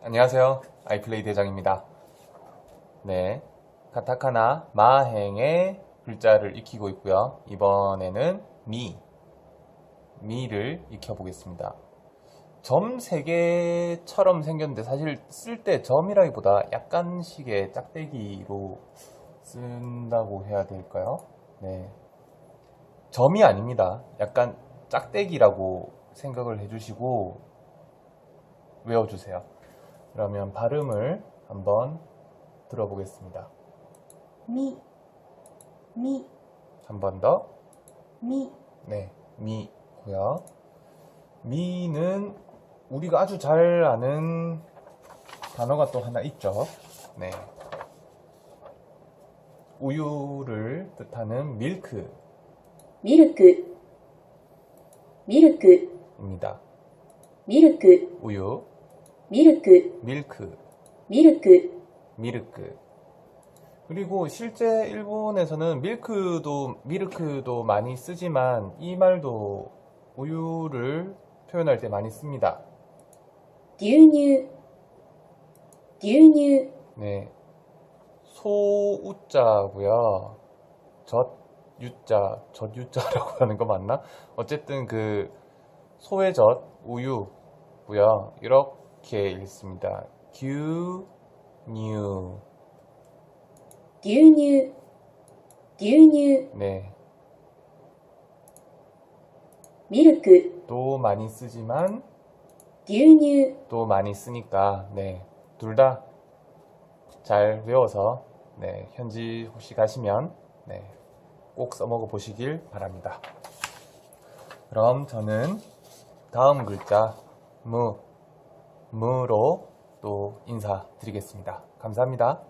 안녕하세요. 아이플레이 대장입니다. 네. 카타카나 마행의 글자를 익히고 있고요. 이번에는 미, 미를 익혀보겠습니다. 점 3개처럼 생겼는데 사실 쓸 때 점이라기보다 약간씩의 짝대기로 쓴다고 해야 될까요? 네. 점이 아닙니다. 약간 짝대기라고 생각을 해주시고 외워주세요. 그러면 발음을 한번 들어보겠습니다. 미, 미. 한 번 더. 미. 네, 미고요. 미는 우리가 아주 잘 아는 단어가 또 하나 있죠. 네. 우유를 뜻하는 밀크. 밀크. 밀크입니다. 밀크. 우유. ミルク、 밀크, ミルク、 미르크. 그리고 실제 일본에서는 밀크도, 미르크도 많이 쓰지만 이 말도 우유를 표현할 때 많이 씁니다. 牛乳、牛乳、 네. 소우자고요. 젖 유자, 젖 유자라고 하는 거 맞나? 어쨌든 그 소의 젖 우유고요. 이렇게 이렇게 읽습니다. 규뉴 규뉴 규뉴 네. 밀크 또 많이 쓰지만 규뉴 또 많이 쓰니까 네. 둘 다 잘 외워서 네. 현지 혹시 가시면 네. 꼭 써먹어 보시길 바랍니다. 그럼 저는 다음 글자 무 무로 또 인사드리겠습니다. 감사합니다.